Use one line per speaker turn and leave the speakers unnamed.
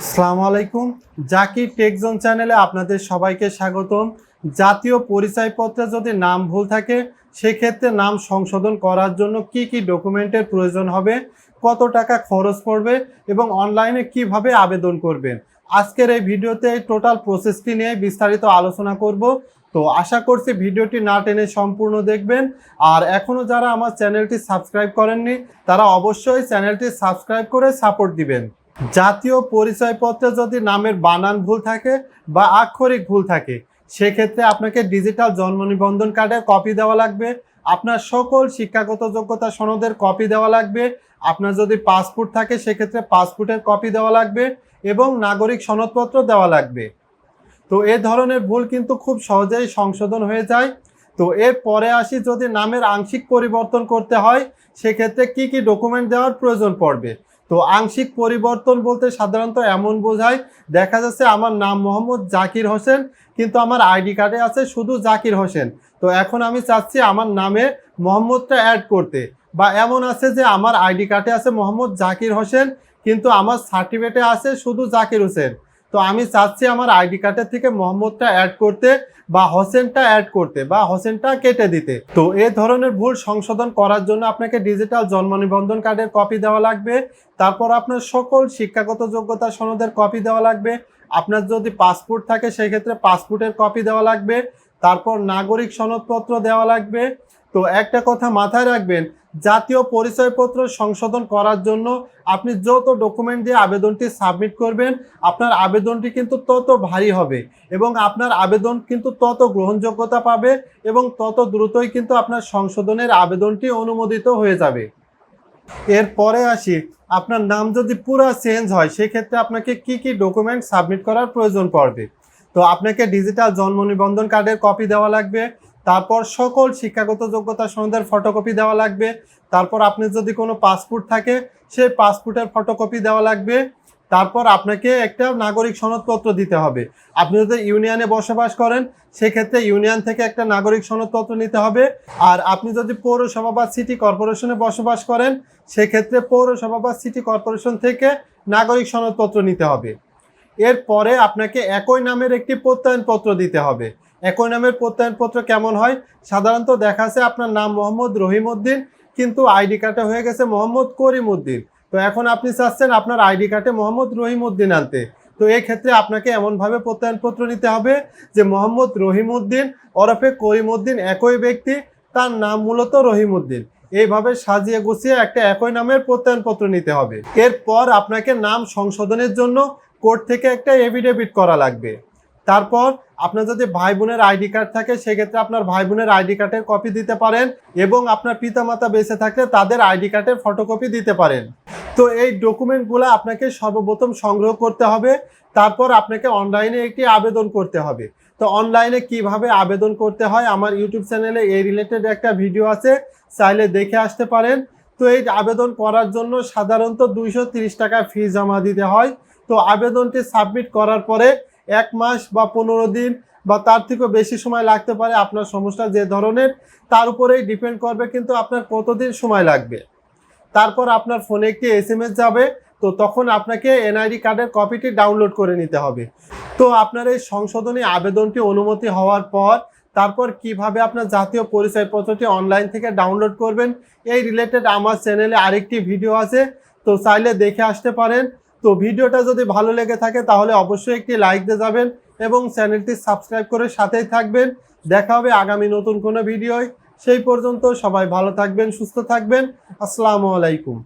আসসালামু আলাইকুম। জাকির টেকজন চ্যানেলে আপনাদের সবাইকে স্বাগতম। জাতীয় পরিচয়পত্রে যদি নাম ভুল থাকে, সেক্ষেত্রে নাম সংশোধন করার জন্য কি কি ডকুমেন্টের প্রয়োজন হবে, কত টাকা খরচ পড়বে এবং অনলাইনে কীভাবে আবেদন করবেন? আজকের এই ভিডিওতে টোটাল প্রসেসটি নিয়ে বিস্তারিত আলোচনা করব। তো আশা করছি ভিডিওটি না টেনে সম্পূর্ণ দেখবেন। আর এখনও যারা আমার চ্যানেলটি সাবস্ক্রাইব করেননি, তারা অবশ্যই চ্যানেলটি সাবস্ক্রাইব করে সাপোর্ট দিবেন। জাতীয় পরিচয়পত্রে যদি নামের বানান ভুল থাকে বা আক্ষরিক ভুল থাকে, সেক্ষেত্রে আপনাকে ডিজিটাল জন্ম নিবন্ধন কার্ডের কপি দেওয়া লাগবে। আপনার সকল শিক্ষাগত যোগ্যতা সনদের কপি দেওয়া লাগবে। আপনার যদি পাসপোর্ট থাকে, সেক্ষেত্রে পাসপোর্টের কপি দেওয়া লাগবে এবং নাগরিক সনদপত্র দেওয়া লাগবে। তো এ ধরনের ভুল কিন্তু খুব সহজেই সংশোধন হয়ে যায়। তো এর পরে আসি যদি নামের আংশিক পরিবর্তন করতে হয়, সেক্ষেত্রে কি কি ডকুমেন্ট দেওয়ার প্রয়োজন পড়বে? তো আংশিক পরিবর্তন বলতে সাধারণত এমন বোঝায়, দেখা যাচ্ছে আমার নাম মোহাম্মদ জাকির হোসেন, কিন্তু আমার আইডি কার্ডে আছে শুধু জাকির হোসেন। তো এখন আমি চাচ্ছি আমার নামে মোহাম্মদটা অ্যাড করতে। বা এমন আছে যে আমার আইডি কার্ডে আছে মোহাম্মদ জাকির হোসেন, কিন্তু আমার সার্টিফিকেটে আছে শুধু জাকির হোসেন। তো আমি চাচ্ছি আমার আইডি কার্ডের থেকে মোহাম্মদটা অ্যাড করতে বা হোসেনটা অ্যাড করতে বা হোসেনটা কেটে দিতে। তো এ ধরনের ভুল সংশোধন করার জন্য আপনাকে ডিজিটাল জন্ম নিবন্ধন কার্ডের কপি দেওয়া লাগবে। তারপর আপনার সকল শিক্ষাগত যোগ্যতা সনদের কপি দেওয়া লাগবে। আপনার যদি পাসপোর্ট থাকে, সেক্ষেত্রে পাসপোর্টের কপি দেওয়া লাগবে। তারপর নাগরিক সনদপত্র দেওয়া লাগবে। তো একটা কথা মাথায় রাখবেন, জাতীয় পরিচয়পত্র সংশোধন করার জন্য আপনি যত ডকুমেন্ট দিয়ে আবেদনটি সাবমিট করবেন, আপনার আবেদনটি কিন্তু তত ভারী হবে এবং আপনার আবেদন কিন্তু তত গ্রহণযোগ্যতা পাবে এবং তত দ্রুতই কিন্তু আপনার সংশোধনের আবেদনটি অনুমোদিত হয়ে যাবে। এরপরে আসি, আপনার নাম যদি পুরো চেঞ্জ হয়, সেক্ষেত্রে আপনাকে কি কি ডকুমেন্ট সাবমিট করার প্রয়োজন পড়বে? তো আপনাকে ডিজিটাল জন্ম নিবন্ধন কার্ডের কপি দেওয়া লাগবে তারপর সকল শিক্ষাগত যোগ্যতা সনদের ফটোকপি দেওয়া লাগবে। তারপর আপনি যদি কোনো পাসপোর্ট থাকে, সেই পাসপোর্টের ফটোকপি দেওয়া লাগবে। তারপর আপনাকে একটা নাগরিক সনদপত্র দিতে হবে। আপনি যদি ইউনিয়নে বসবাস করেন, সেক্ষেত্রে ইউনিয়ন থেকে একটা নাগরিক সনদপত্র নিতে হবে। আর আপনি যদি পৌরসভা বা সিটি কর্পোরেশনে বসবাস করেন, সেক্ষেত্রে পৌরসভা বা সিটি কর্পোরেশন থেকে নাগরিক সনদপত্র নিতে হবে। এরপরে আপনাকে একই নামের একটি প্রত্যয়নপত্র দিতে হবে। একই নামের প্রত্যয়নপত্র কেমন হয়? সাধারণত দেখা আছে আপনার নাম মোহাম্মদ রহিম উদ্দিন কিন্তু আইডি কার্ডে হয়ে গেছে মোহাম্মদ করিম উদ্দিন তো এখন আপনি চাচ্ছেন আপনার আইডি কার্ডে মোহাম্মদ রহিম উদ্দিন আনতে। তো এই ক্ষেত্রে আপনাকে এমনভাবে প্রত্যয়নপত্র নিতে হবে যে মোহাম্মদ রহিম উদ্দিন ওরফে করিম উদ্দিন একই ব্যক্তি, তার নাম মূলত রহিম উদ্দিন এইভাবে সাজিয়ে গুছিয়ে একটা একই নামের প্রত্যয়নপত্র নিতে হবে। এরপর আপনাকে নাম সংশোধনের জন্য কোর্ট থেকে একটা এভিডেভিট করা লাগবে। তারপর আপনার যদি ভাই বোনের আইডি কার্ড থাকে, সেক্ষেত্রে আপনার ভাই বোনের আইডি কার্ডের কপি দিতে পারেন এবং আপনার পিতামাতা বেঁচে থাকলে তাদের আইডি কার্ডের ফটোকপি দিতে পারেন। তো এই ডকুমেন্টগুলো আপনাকে সর্বপ্রথম সংগ্রহ করতে হবে, তারপর আপনাকে অনলাইনে একটি আবেদন করতে হবে। তো অনলাইনে কীভাবে আবেদন করতে হয়, আমার ইউটিউব চ্যানেলে এই রিলেটেড একটা ভিডিও আছে, চাইলে দেখে আসতে পারেন। তো এই আবেদন করার জন্য সাধারণত দুইশো টাকা ফি জমা দিতে হয়। তো আবেদনটি সাবমিট করার পরে এক মাস বা পনেরো দিন বা তার থেকেও বেশি সময় লাগতে পারে আপনার সমস্যা যে ধরনের, তার উপরেই ডিপেন্ড করবে কিন্তু আপনার কতদিন সময় লাগবে। তারপর আপনার ফোনে একটি এস যাবে, তো তখন আপনাকে এনআইডি কার্ডের কপিটি ডাউনলোড করে নিতে হবে। তো আপনার এই সংশোধনী আবেদনটি অনুমতি হওয়ার পর, তারপর কীভাবে আপনার জাতীয় পরিচয়পত্রটি অনলাইন থেকে ডাউনলোড করবেন, এই রিলেটেড আমার চ্যানেলে আরেকটি ভিডিও আছে, তো চাইলে দেখে আসতে পারেন। তো ভিডিওটা যদি ভালো লেগে থাকে তাহলে অবশ্যই একটি লাইক দিয়ে যাবেন এবং চ্যানেলটি সাবস্ক্রাইব করে সাথেই থাকবেন। দেখা হবে আগামী নতুন কোনো ভিডিওয়। সেই পর্যন্ত সবাই ভালো থাকবেন, সুস্থ থাকবেন। আসসালামু আলাইকুম।